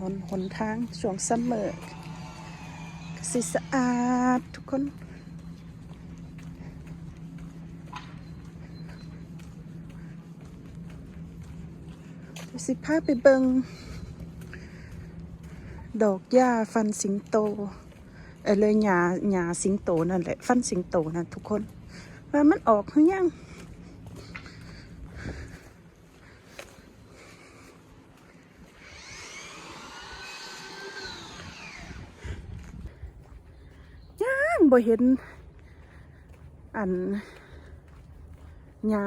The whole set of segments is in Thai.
นนหนทางช่วงซัมเมอร์สิสะอาดทุกคนสิพาไปเบิงดอกหญ้าฟันสิงโต เออเลยหญ้าหญ้าสิงโตนั่นแหละ ฟันสิงโตนั่นทุกคน ว่ามันออกหรือยัง ยัง บ่เห็น อันหญ้า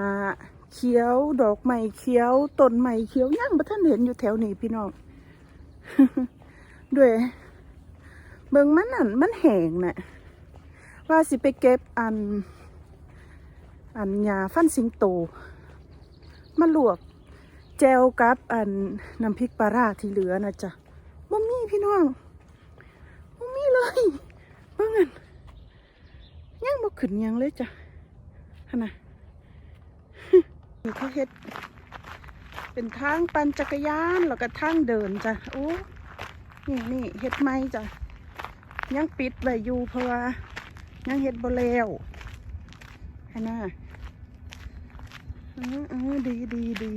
เขียวดอกไม้เขียวต้นไม้เขียวยังบ่ท่านเห็นอยู่แถวนี้พี่น้องด้วย เบิ่งมันนั่นมันแห้งน่ะว่าสิไปเก็บอัน อันหญ้าฟันสิงโตมาลวกแจวกับอันน้ำพริกปลาร้าที่เหลือนะจ๊ะบ่มีพี่น้องบ่มีเลยเบิ่งอัน ยังบ่ขึ้นยังเลยจ้ะหั่นน่ะเขาเฮ็ด เป็นทางปั่นจักรยานแล้วก็ทางเดินจ้ะโอ้นี่นี่เฮ็ดไหมจ้ะยังปิดไว้อยู่เพราะว่ายังเฮ็ดบ่แล้วหั่นะเออเออดีดีดี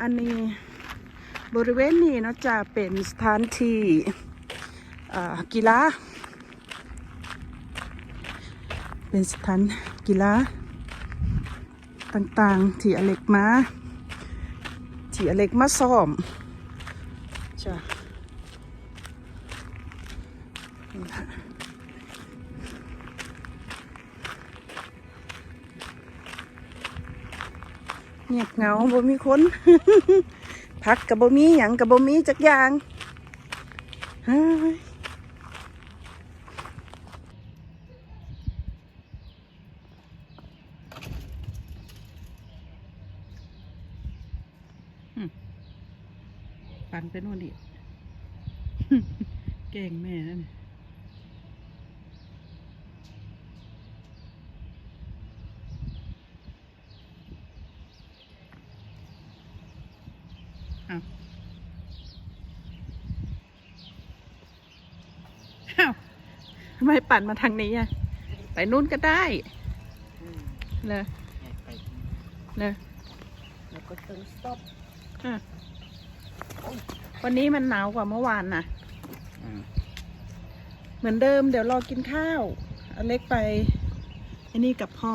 อันนี้ บริเวณนี้เนาะจะเป็นสถานที่กีฬา เป็นสถานกีฬาต่างๆ ที่อเล็กมา ที่อเล็กมาซ้อมจ้ะเงียบเงาบ่มีคน พักกับบมีหยังกับบมีจักอย่างเฮ้ย ปันไปนู่นดิ เก่งแม่นั่นน่ะเอาเอ้าทำไมปั่นมาทางนี้อะ ไปนู่นก็ได้เลยเลยแล้วก็ต้อง stop อะวันนี้มันหนาวกว่าเมื่อวานนะเหมือนเดิมเดี๋ยวรอกินข้าว อเล็กไปไอ้นี่กับพ่อ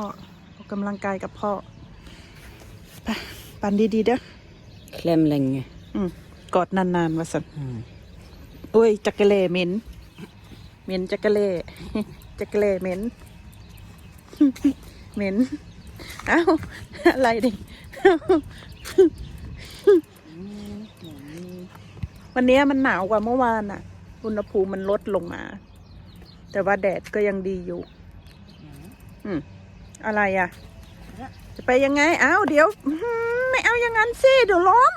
ออกกำลังกายกับพ่อไปปั่นดีๆเด้อ Kläm länge. อืมกอดนานๆว่าสันโอ้ยจักรเล่เหม็นเหม็นจักรเล่ จักรเล่เหม็นเหม็นเอ้าอะไรดิวันนี้มันหนาวกว่าเมื่อวานน่ะ อุณหภูมิมันลดลงมา แต่ว่าแดดก็ยังดีอยู่ อืมอะไรอะ จะไปยังไงเอ้าเดี๋ยวอื้อหือ ไม่เอาอย่างนั้นสิ เดี๋ยวล้ม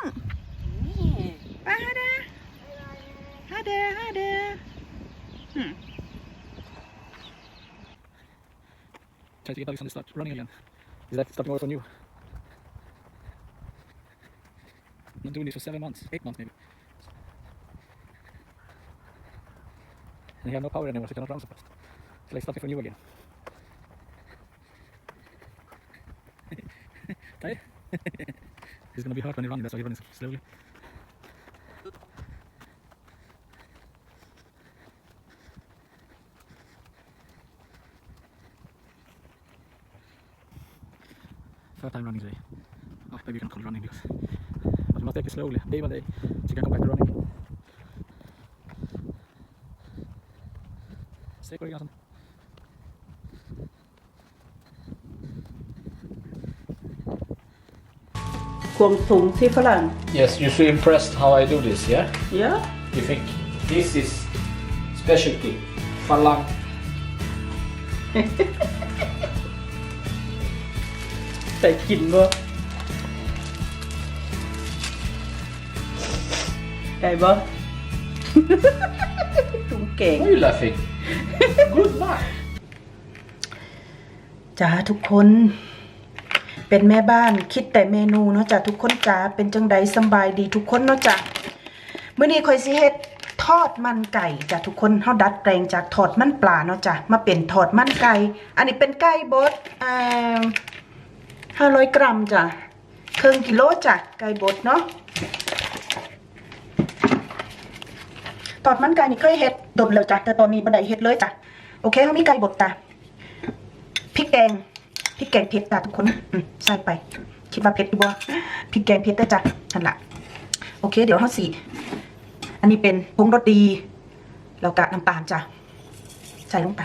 ไปฮะเดฮะเดฮะเดอืม Try to get Alexander to start running again. Is that starting to work on you? Not doing this for seven months, eight months maybe. And you have no power anymore, so you cannot run so fast. It's like starting from new again. Tired? It's gonna be hard when you're running, that's why you're running slowly. Third time running today. Oh, maybe you can call running because you must take it slowly, day by day, so you can come back to running. Stay quick, Jansson. ควงสูงที่ฝรั่ง Yes, you're so impressed how I do this, yeah? เยอะ You think this is specialty, falang. แต่กินบ่ได้บ่ ตุ้งเก่ง Why are you laughing? Good luck. จ้าทุกคน เป็นแม่บ้านคิดแต่เมนูเนาะจ้ะทุกคนจ้าเป็นจังใดสบายดีทุกคนเนาะจ้ะมื้อนี้ข่อยสิเฮ็ดทอดมันไก่จ้ะทุกคนเฮาดัดแปลงจากทอดมันปลาเนาะจ้ะมาเป็นทอดมันไก่ อันนี้เป็นไก่บดอ่า500กรัมจ้ะครึ่งกิโลจ้ะไก่บดเนาะทอดมันไก่นี่เคยเฮ็ดดนแล้วจ้ะแต่ตอนนี้บ่ได้เฮ็ดเลยจ้ะโอเคเฮามีไก่บดจ้ะพริกแกง พริกแกงเผ็ดจ้ะทุกคนใส่ไป คิดว่าเผ็ดดีบ่พริกแกงเผ็ดได้จ้ะนั่นละโอเค เดี๋ยวเฮาสิอันนี้เป็นผงรสดีแล้วก็น้ำตาลจ้ะใส่ลงไป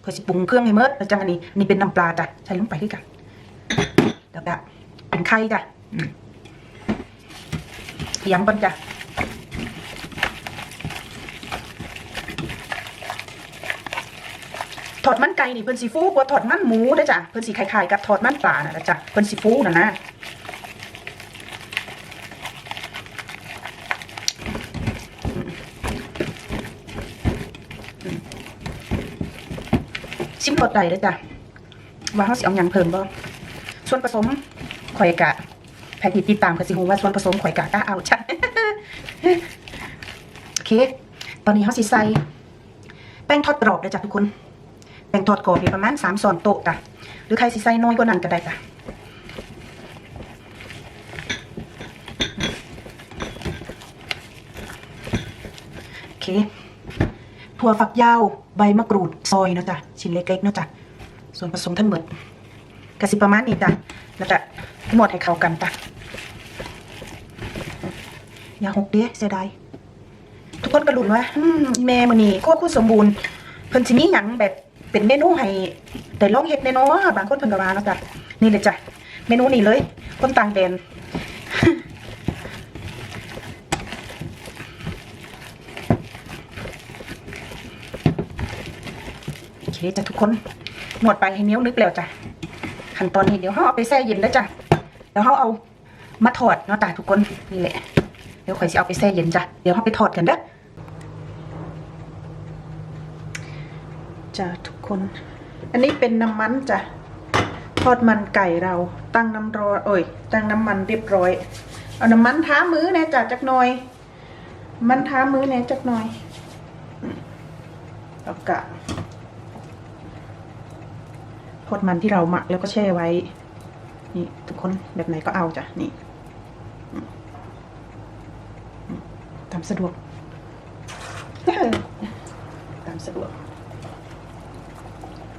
เพื่อสิปรุงเครื่องให้เมิดแล้วจังอันนี้อันนี้เป็นน้ำปลาจ้ะใส่ลงไปด้วยกันแล้วก็เป็นไข่จ้ะอืมเตรียมก่อนจ้ะ ทอดมันไก่นี่เพิ่นสิฟูกว่าทอดมันหมูเด้จ้ะเพิ่นสิคล้ายๆกับทอดมันปลาน่ะนะจ้ะเพิ่นสิฟูน่ะนะชิมรสได้เด้จ้ะว่าเฮาสิเอาหยังเพิ่มบ่ส่วนผสมข่อยกะใครที่ติดตามก็สิฮู้ว่าส่วนผสมข่อยกะก็เอาจ้ะโอเค ตอนนี้เฮาสิใส่แป้งทอดกรอบเด้อจ้ะทุกคน แบ่งทอดกรอบอยู่ประมาณสามส่วนโต๊ะจ้ะหรือใครสิใส่น้อยกว่านั้นก็ได้จ้ะโอเคถั่วฝักยาวใบมะกรูดซอยเนาะจ้ะชิ้นเล็กๆเนาะจ้ะส่วนผสมทั้งหมดกะสิประมาณนี้จ้ะแล้วก็หมดให้เข้ากันจ้ะอย่าหกเด้เสียดายทุกคนกระลุนว่าอืมแม่มือนี้โคตรคุณสมบูรณ์เพิ่นสิมีหยังแบบ เป็นเมนูให้ได้ลองเฮ็ดแน่เนาะบางคนเพิ่นก็ว่าเนาะจ้ะนี่เลยจ้ะเมนูนี้เลย คนต่างแดนโอเคจ้ะทุกคนหมดไปให้นิ้วนึกแล้วจ้ะขั้นตอนนี้เดี๋ยวเฮาเอาไปแช่เย็นแล้วจ้ะแล้วเฮาเอามาทอดเนาะจ้ะทุกคนนี่แหละเดี๋ยวข่อยสิเอาไปแช่เย็นจ้ะเดี๋ยวเฮาไปทอดกันเด้อจ้ะทุก คน อันนี้เป็นน้ำมันจ้ะ ทอดมันไก่เรา ตั้งน้ำร้อนเอ้ย ตั้งน้ำมันเรียบร้อย เอาน้ำมันท้ามือแน่จ้ะจักหน่อย มันท้ามือแน่จักหน่อยอืมแล้วก็ทอดมันที่เราหมักแล้วก็แช่ไว้ นี่ทุกคนแบบไหนก็เอาจ้ะ นี่ตามสะดวกตามสะดวก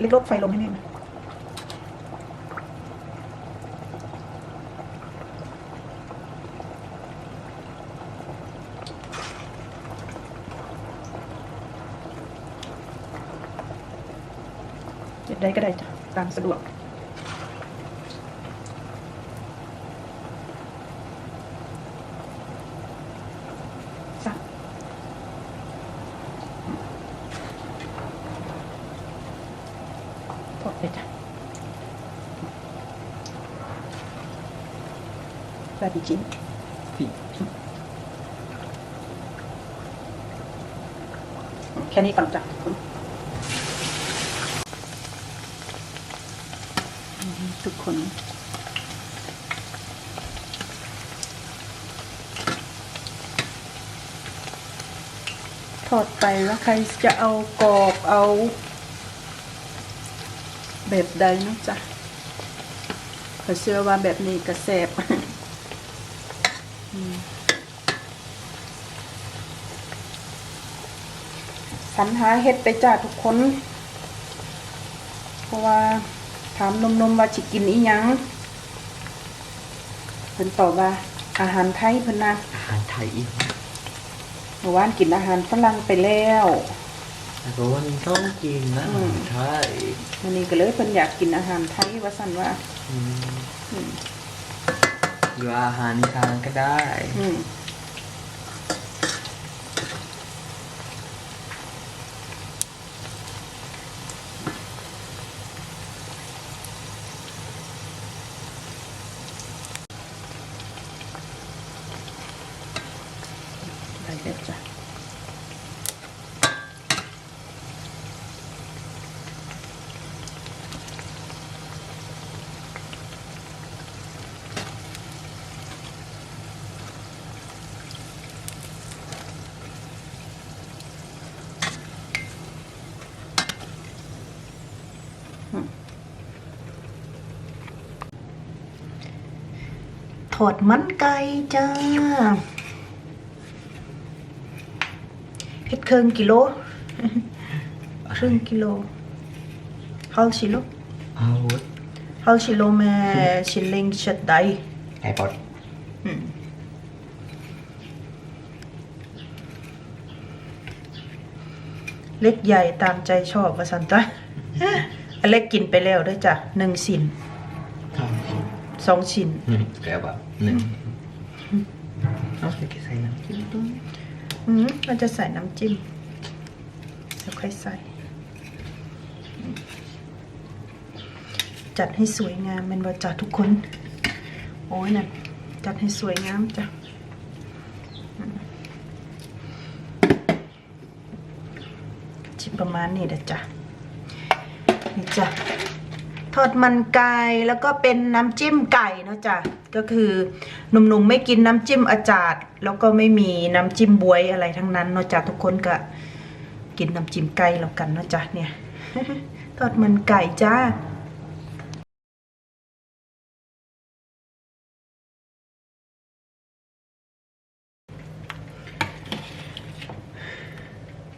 เล็กลดไฟลงให้แน่นเก็บได้ก็ได้จ้ะตามสะดวกทอดเลยจ้ะแบบอีกชิ้น Fint. แค่นี้ก่อนจ้ะทุกคนทอดไปแล้วใครจะเอากรอบเอา แบบใดนอะจ๊ะเขาเชื่อว่าแบบนี้กระแสบ อืมส รรหาเฮ็ดไปจ้าทุกคน เพราะว่าถามนมๆว่าจิกินอีหยังเพิ่นตอบว่า อาหารไทยเพิ่นนะอาหารไทยอีกเมื่อวานกินอาหารฝรั่งไปแล้วแต่ก็วันนี้ต้องกินนะอาหารไทยวันนี้ก็เลยเพิ่นอยากกินอาหารไทยว่าสั่นว่าอืมอืมหรืออาหารอีสานก็ได้ อื ถอดมันไก่จ้าเห็ดเครื่องกิโลครึ่งกิโลฮัลชิโลฮัลวุฮัลชิโลแม่ชิลิงชัดได้ไอปอดเล็กใหญ่ตามใจชอบว่าสันจ้ะ อันเล็กกินไปแล้วด้วยจ้ะหนึ่งชิ้นสองชิ้น Ska jag bara nu Jag ska säga någonting อืมเราจะใส่น้ำจิ้มแล้วค่อยใส่อืมจัดให้สวยงามเป็นว่าจัดทุกคน โอ้ยน่ะจัดให้สวยงามจ้ะอืมชิประมาณนี้เด้อจ้ะ นี่จ้ะทอดมันไก่แล้วก็เป็นน้ำจิ้มไก่นะจ้ะก็คือหนุ่มๆไม่กินน้ำจิ้มอาจาดแล้วก็ไม่มีน้ำจิ้มบวยอะไรทั้งนั้นเนาะจ้ะทุกคนก็กินน้ำจิ้มไก่แล้วกันเนาะจ้ะเนี่ยทอดมันไก่จ้า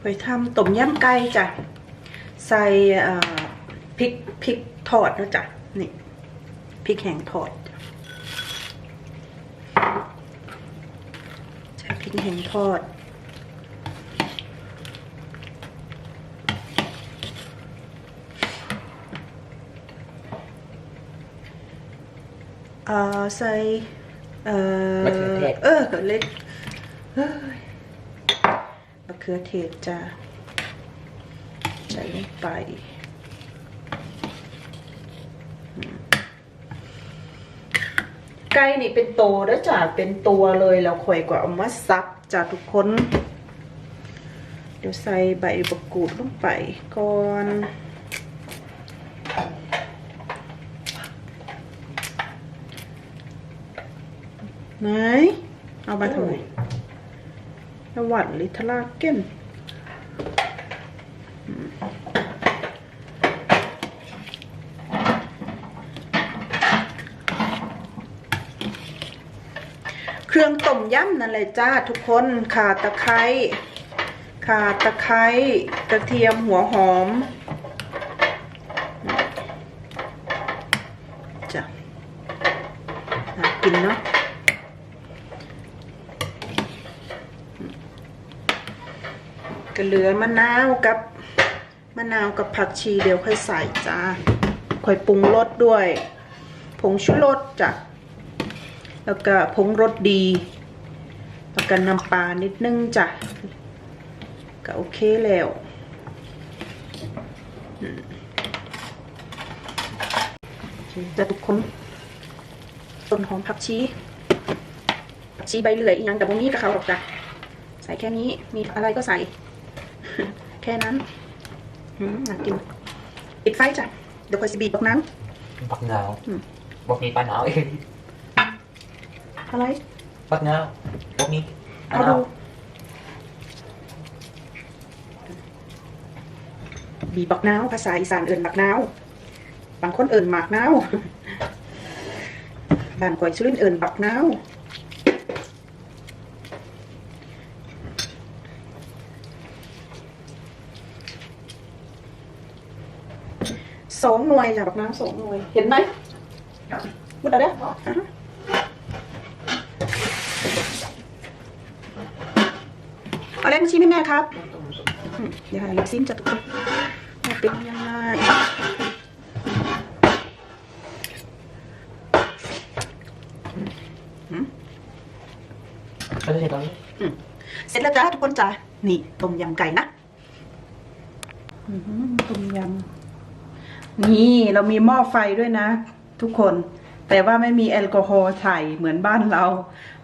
ไปทำต้มยำไก่จ้ะใส่อ่อพ ริกพริกทอดนะจ๊ะนี่พริกแห้งทอดจ้ะใส่พริกแห้งทอดเอ่อใส่เอ่อมะเขือเทศ เออเล็กเฮ้ยมะเขือเทศจ้ะใส่ลงไปอืม ไก่นี่เป็นโตแล้วจ้ะเป็นตัวเลยแล้วค่อยกว่าเอามาซับจ้ะทุกคน เดี๋ยวใส่ใบมะกรูดลงไปก่อนไหนเอามาทำไมนวัดลิทลาเก้น เครื่องต้มยำนั่นแหละจ้าทุกคนข่าตะไคร้ข่าตะไคร้กระเทียมหัวหอมจ้ะน่ากินเนาะก็เหลือมะนาวกับมะนาวกับผักชีเดี๋ยวค่อยใส่จ้าค่อยปรุงรสด้วย ผงชูรสจ้ะ แล้วก็ผงรสดี แล้วก็น้ำปลานิดนึงจ้ะ ก็โอเคแล้วอืมโอเคจะทุกคนต้นหอมผักชีผักชีใบเหลื่อยอีกอย่างแต่พวกนี้กับเขาหรอกจ้ะ ใส่แค่นี้ มีอะไรก็ใส่ แค่นั้นอืมน่ากินปิดไฟจ้ะ เดี๋ยวค่อยสิบีบบักน้ Bắt ngào Ừ. Bóc nhị ba não ำอะไร Bắt ngào Bóc nhị เอาดู บีบบักนาวภาษาอีสานเอิ่นบักนาวบางคนเอิ่นหมากนาวบ้านก่อยสุรินทร์เอิ่นบักนาวสองหน่วยจ้ะบักน้ำสองหน่วย เห็นไหมมุดเอาเด้อ อะเอาเล่นชิมให้แม่ครับอืมเดี๋ยวให้ลูกซิมจะทุกคนว่าเป็นยังไงอืม Cái gì đó เสร็จแล้วจ้าทุกคนจ้านี่ต้มยำไก่นะอื้อหือต้มยำนี่เรามีหม้อไฟด้วยนะ ทุกคน แต่ว่าไม่มีแอลกอฮอล์ใส่เหมือนบ้านเรา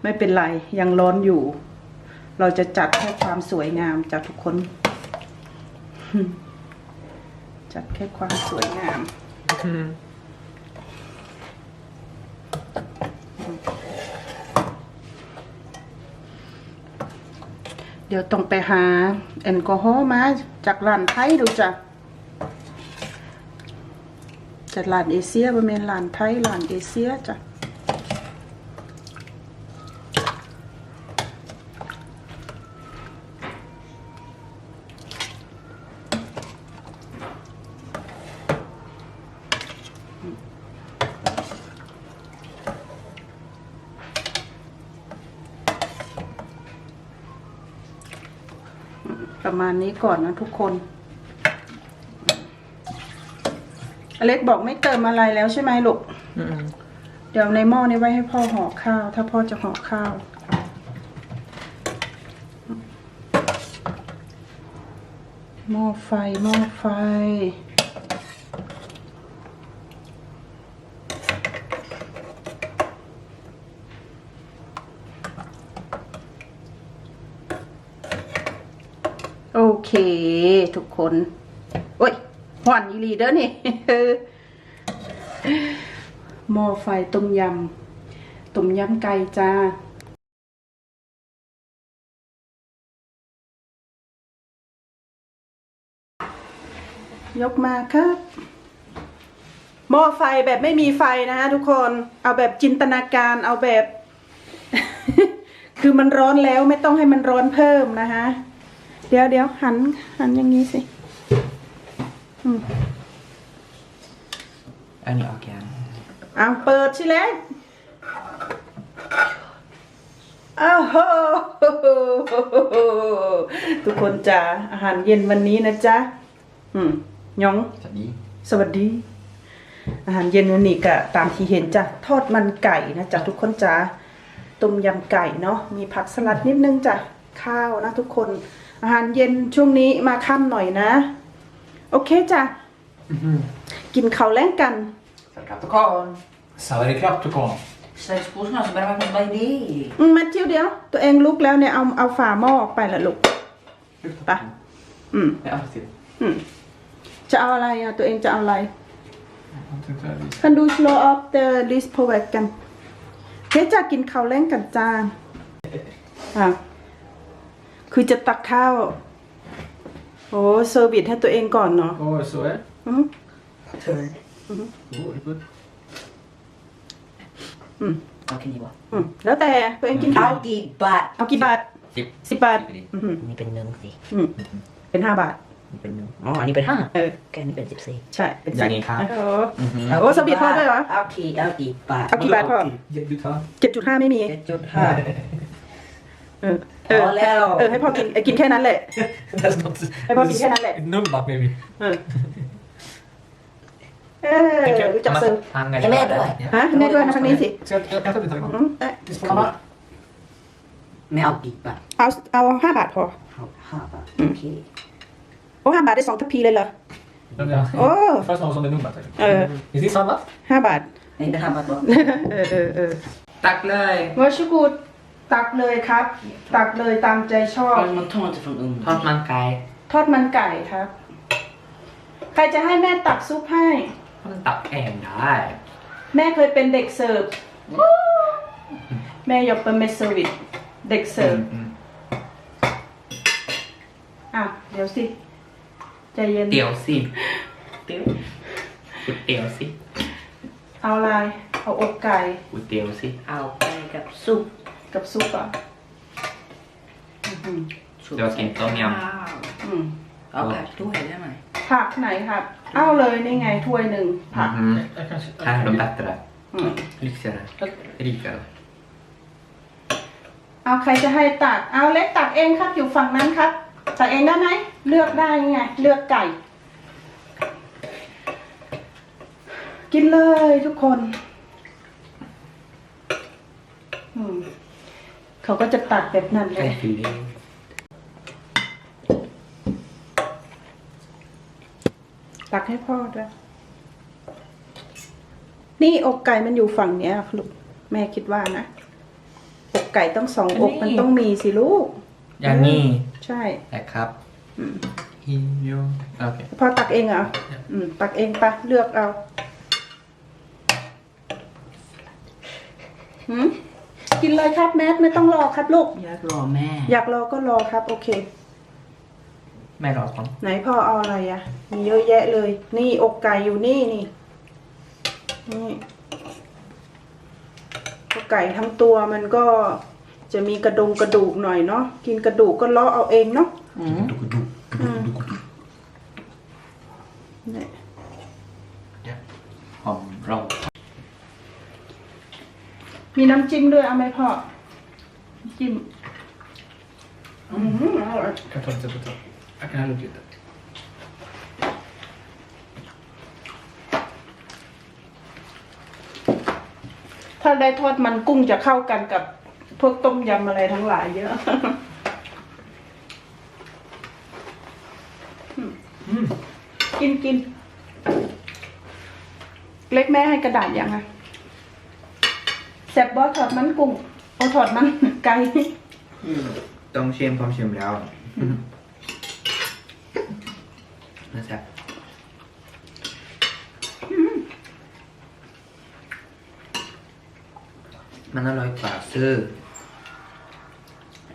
ไม่เป็นไร ยังร้อนอยู่ เราจะจัดแค่ความสวยงามจากทุกคน จัดแค่ความสวยงาม เดี๋ยวต้องไปหาแอลกอฮอล์มาจากร้านไทยดูจ้ะจากร้านเอเชียบ่แม่นร้านไทยร้านเอเชียจ้ะ มาณนี้ก่อนนะทุกคนอเล็กบอกไม่เติมอะไรแล้วใช่ไหมลูก Mm. เดี๋ยวในหม้อนี้ไว้ให้พ่อห่อข้าว ถ้าพ่อจะห่อข้าว หม้อไฟหม้อไฟ เคทุกคนโอ้ยหวานอีลีเด้อนี่หม้อไฟต้มยำต้มยำไก่จ้ายกมาครับหม้อไฟแบบไม่มีไฟนะฮะทุกคนเอาแบบจินตนาการเอาแบบ คือมันร้อนแล้วไม่ต้องให้มันร้อนเพิ่มนะคะ เดี๋ยวเดี๋ยวหันหันอย่างนี้สิอืมอันนี้ออกยังเอาเปิดสิเล็กอ้าวโหทุกคนจ้าอาหารเย็นวันนี้นะจ๊ะอืมยอง สวัสดีสวัสดี อาหารเย็นวันนี้ก็ตามที่เห็นจ้ะทอดมันไก่นะจ๊ะทุกคนจ้าต้มยำไก่เนาะมีผักสลัดนิดนึงจ้ะข้าวนะทุกคน อาหารเย็นช่วงนี้มาค่ำหน่อยนะ โอเคจ้ะกินข้าวแล้งกันสวัสดีครับทุกคน Savarit klart du kom. Säg skorna så börjar man med idé. อืมแมทธิวเดียว ตัวเองลุกแล้วเนี่ยเอาเอาฝาหม้อออกไปละลูก ไป อืม Ja, precis. อืม จะเอาอะไรอะ ตัวเองจะเอาอะไร Jag tänkte jag visste. kan du slå upp the list på väggen เฮ้ยจะกินข้าวแล้งกันจ้าอะ คือจะตักข้าว โอ้เซอร์วิสให้ตัวเองก่อนเนาะ Åh, så är det. อืม Turn. Åh, det är gott. อืม Vad kan det vara? อืมแล้วแต่ตัวเองกินข้าว Allt i bad. เอากี่บาท Typ. สิบบาทอืมนี่เป็นหนึ่งสิอืมเป็นห้าบาท นี่เป็นหนึ่งอ๋อ อันนี้เป็นห้าเออ แกนี่เป็นสิบสี่ใช่เป็นอย่างนี้ครับ โอ้ โอ้สวีทพอด้วยเหรอ เอากี่เอากี่บาทเอากี่บาทพ่อ Ja, Du tar. เจ็ดจุดห้าไม่มี เจ็ดจุดห้า เออเออพอแล้ว เออให้พ่อกินเออกินแค่นั้นแหละ That's not... Jag bara fick henne lätt. Ett nummerlapp maybe. เออเออรู้จักซื้อทำไงแม่ด้วย ฮะแม่ด้วยนะทางนี้สิ Så jag, jag, jag tar lite อื tag. มได้ Visst får man? ไม่เอากี่บาทเอาเอาห้าบาทพอ เอาห้าบาทโอเคโอ้ห้าบาทได้สองทัพพีเลยเหรอ Ja, ja. Åh. Först någon som är nummer. tack. Eh. Is this annat? ห้าบาท นี่เป็นห้าบาทบ่เออเออเออตักเลยวชิกูด ตักเลยครับ ตักเลยตามใจชอบมันทอดจากฝั่งอื่นทอดมันไก่ทอดมันไก่ครับ ใครจะให้แม่ตักซุปให้ มันตักเองได้แม่เคยเป็นเด็กเสิร์ฟแม่ยกเป็นเมสเซอร์วิสเด็กเสิร์ฟอะเดี๋ยวสิ ใจเย็น เตี๋ยวสิเตี๋ยวก๋วยเตี๋ยวสิเอาอะไร เอาอกไก่ก๋วยเตี๋ยวสิเอาไป กับซุปกับซุปอะอื้อหือเดี๋ยวกินต้มยอืมำเอาผักด้วยได้ไหมผักไหนครับเอาเลยนี่ไงถ้วยหนึ่งผัก Jag kanske... Här är de bättre. อืม Lyxigare. Rikare. เอาใครจะให้ตัก เอาเล็กตักเองครับอยู่ฝั่งนั้นครับ ตักเองได้ไหมเลือกได้ไง เลือกไก่ กินเลยทุกคน อืม เขาก็จะตักแบบนั้นเลย Kan fylla i. ตักให้พ่อด้วย นี่อกไก่มันอยู่ฝั่งเนี้ยลูกแม่คิดว่านะ อกไก่ต้องสองอกมันต้องมีสิลูก อย่างนี้ใช่ นะครับอืมฮิโยโอเคพอตักเองเหรออืม ตักเองปะเลือกเอาหืม กินเลยครับแมทไม่ต้องรอครับลูก อยากรอแม่ อยากรอก็รอครับ โอเค แม่รอก่อนไหนพ่อเอาอะไรอะ่ะ มีเยอะแยะเลย นี่อกไก่อยู่นี่นี่ นี่อกไก่ทั้งตัวมันก็จะมีกระดงกระดูกหน่อยเนาะ กินกระดูกก็เลาะเอาเองเนาะอืมอืมนี่หอมเรา มีน้ำจิ้มด้วยเอาไหมพ่อน้ำจิ้ม อืมอร่อย Jag tar lite på tag. Jag kan hälla upp lite. ถ้าได้ทอดมันกุ้งจะเข้ากันกับพวกต้มยำอะไรทั้งหลายเยอะ Mm. กินกิน เล็กแม่ให้กระดาษยังอะ แซบบอสถอดมันกุ้งโอถอดมันไก่ต้องชิมพร้อมชิมแล้วนะจ๊ะมันอร่อยกว่าซื้อ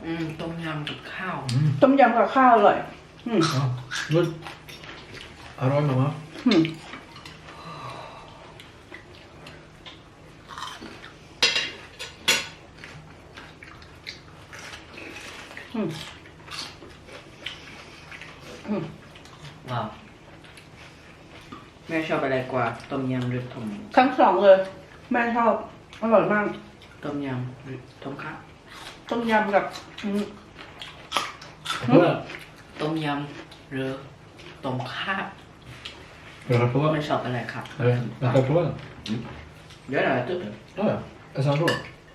อืมต้มยำกับข้าวต้มยำกับข้าวอร่อยอืม Ja, good. Arroy mamma. อืมอืมอืม ว้าวแม่ชอบอะไรกว่า ต้มยำหรือต้มทั้งสองเลยแม่ชอบอร่อยมาก ต้มยำหรือต้มข้าวต้มยำกับอืม Prova. ต้มยำหรือต้มข้าว Vill du prova? ไม่ชอบอะไรครับ Eller, jag ska prova den. เดี๋ยวเราตุ๊บ Ja, ja. Jag sa så.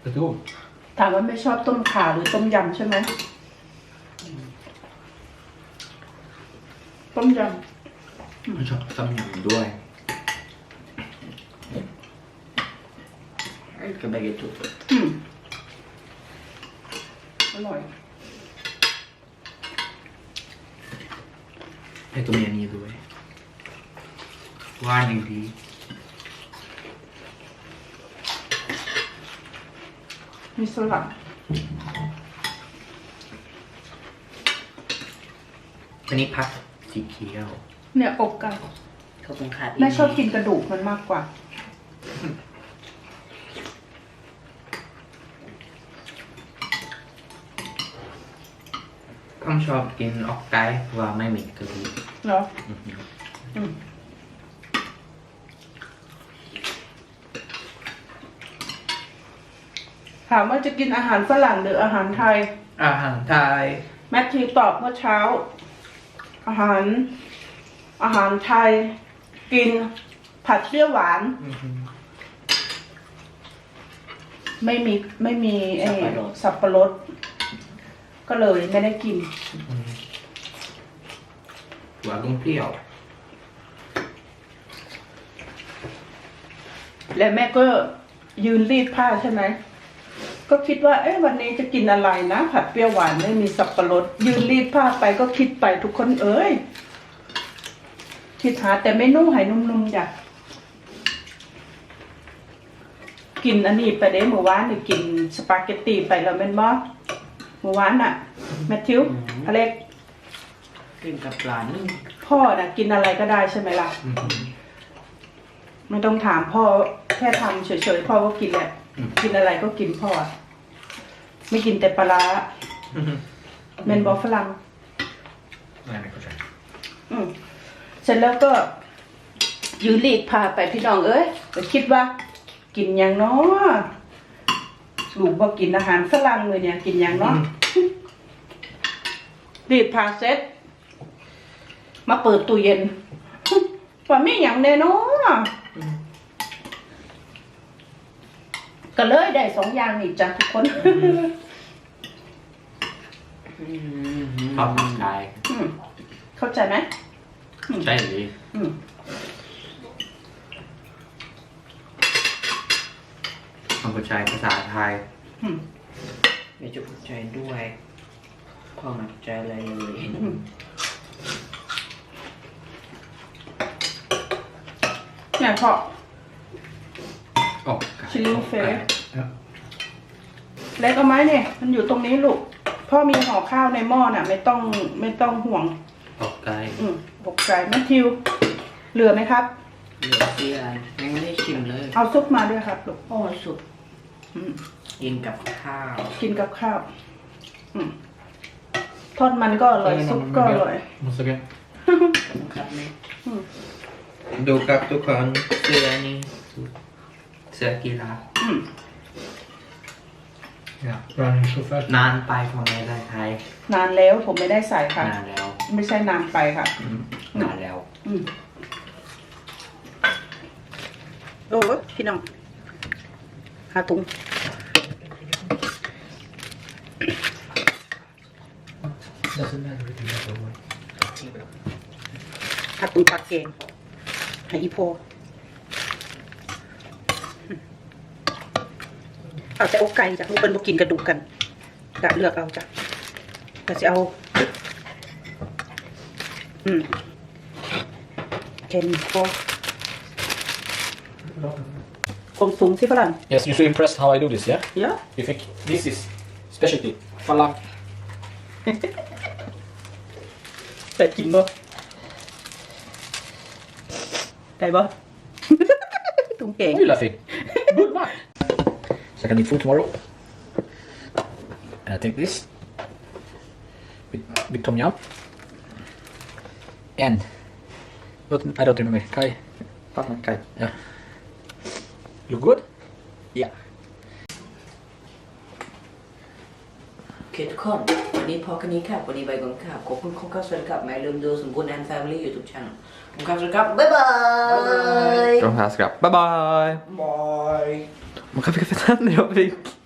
Jättegod. ถามว่าไม่ชอบต้มข่าหรือต้มยำใช่ไหมต้มยมันชอบต้มยำด้วย กับแบกเกตุำอืมอร่อยไอ้ตัวเมียนี้ด้วยหว่านอย่างดีมีสลัดอันนี้พักสีเขียวเนี่ยอกไก่ เขาเป็นขาดแม่ชอบกินกระดูกมันมากกว่า ผมชอบกินออกไก่เพราะว่าไม่มีกระดูกเหรออืมถามว่าจะกินอาหารฝรั่งหรืออาหารไทย อาหารไทย แมทธิวตอบเมื่อเช้า อาหาร อาหารไทย กินผัดเปรี้ยวหวานไม่มีไม่มีเออสับปะรด ก็เลยไม่ได้กินหัวกุ้งเปรี้ยว และแม่ก็ยืนรีดผ้าใช่ไหม ก็คิดว่า เอ๊ะวันนี้จะกินอะไรนะ ผัดเปรี้ยวหวานไม่มีสับปะรด ยืนรีดผ้าไปก็คิดไปทุกคนเอ้ย คิดหาแต่เมนูให้นุ่มๆจ้ะกินอันนี้ไปเด้เมื่อวานนี่กินสปาเกตตีไปแล้วแม่นบ่ เมื่อวานน่ะแมทธิวอเล็กกินกับปลานึ่งพ่อน่ะกินอะไรก็ได้ใช่ไหมล่ะไม่ต้องถามพ่อแค่ทำเฉยๆพ่อก็กินแหละอืมกินอะไรก็กินพ่อ ไม่กินแต่ปลาร้าเมนบอฝรั่ง Nej, men kanske. อืมเสร็จแล้วก็ยืนรีดพาไปพี่น้องเอ้ยก็คิดว่า กินอย่างเนาะ ลูกบอกินอาหารฝรั่งเลยเนี่ยกินอย่างเนาะรีดพาเสร็จมาเปิดตู้เย็นว่าไม่อย่างแน่เนอะก็เลยได้สองอย่างนี่จ้ะทุกคนอืมชอบผักไก่อืมเข้าใจไหม ใช่เลยอืม ผมเข้าใจภาษาไทยอืมไม่จะภูมิใจด้วยพ่อไมาใจอะไรเลยอืมเนี่ยพออกไก่ชิลลิ่เฟส Ja. เล็กเอาไหมเนี่ย มันอยู่ตรงนี้ลูก พ่อมีห่อข้าวในหม้อน่ะ ไม่ต้องไม่ต้องห่วงอกไก่อืมบกใจแมทธิว เหลือไหมครับ เหลือเสียยังไม่ได้ชิมเลย เอาซุปมาด้วยครับลูก โอ้สุด อืมกินกับข้าว กินกับข้าว อืมทอดมันก็อร่อยซุปก็อร่อย Måste jag? ครับแม่ดูกับทุกคนเสื้อนี่เสื้อกีฬาอืม Ja. Running chaufför. นานไปของในไทยนานแล้วผมไม่ได้ใส่ค่ะ นานแล้วไม่ใช่นานไปค่ะนานแล้ว อืมโอ้ยพี่น้อง หาถุงหาถุงปลาเกงให้อีโพเอาแต่อกไก่จ้ะลูกเป็นบกินกระดูกกันกะเลือกเอาจ้ะก็จะเอา อืมเคนโค กลมสูงสิฝรั่ง Yes, you should impress how I do this, yeah? เยอะ You think this is specialty? Falang. แต่กินบ่ได้บ่ตุ้งเก่ง Why are you laughing? Good man. So I can eat food tomorrow. And I take this with, with tom yum. And what I don't remember. Kai. ฟักมันไก่ Yeah. Look good? Yeah. โอเคทุกคนวันนี้พอแค่นี้ครับ วันนี้ไปก่อนครับ ขอบคุณครับสวัสดีครับไม่ลืมดูสมบูรณ์แอนด์แฟมิลี่ยูทูบช่องผมครับสวัสดีครับ บ๊ายบายรองเท้าสครับบ๊ายบายบาย Man kan fick fett händer jag fick.